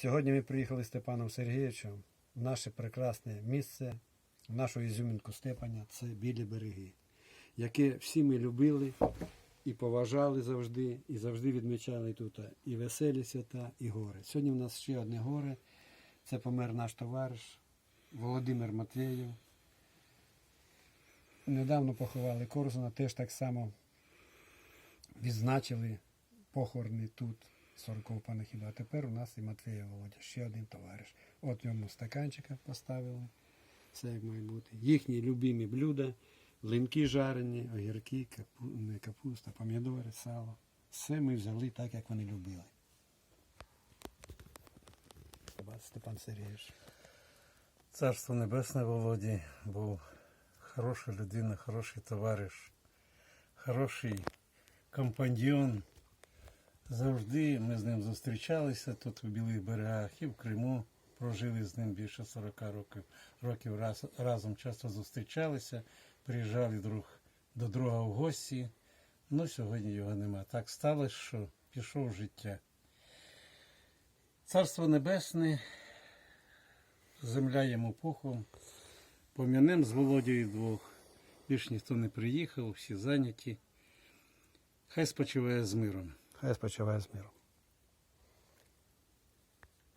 Сьогодні ми приїхали з Степаном Сергійовичем в наше прекрасне місце, в нашу ізюмінку Степаня, це білі береги, яке всі ми любили і поважали завжди, і завжди відмічали тут і веселі свята, і гори. Сьогодні в нас ще одне горе. Це помер наш товариш Володимир Матвєєв. Недавно поховали Корзуна, теж так само відзначили похорони тут, 40 панахіду. А тепер у нас і Матвія Володя, ще один товариш. От йому стаканчика поставили. Все як має бути. Їхні любимі блюда, линки жарені, огірки, капу... не капуста, помідори, сало. Все ми взяли так, як вони любили. Степан Сергійович. Царство Небесне Володі був хороша людина, хороший товариш, хороший компаньйон. Завжди ми з ним зустрічалися тут у Білих берегах і в Криму. Прожили з ним більше 40 років. Років раз, разом часто зустрічалися, приїжджали друг до друга в гості. Ну, сьогодні його нема. Так сталося, що пішов життя. Царство Небесне земля йому пухом. Пом'янем з Володією двох. Більш ніхто не приїхав, всі зайняті. Хай спочиває з миром. Хай спочиває з миром.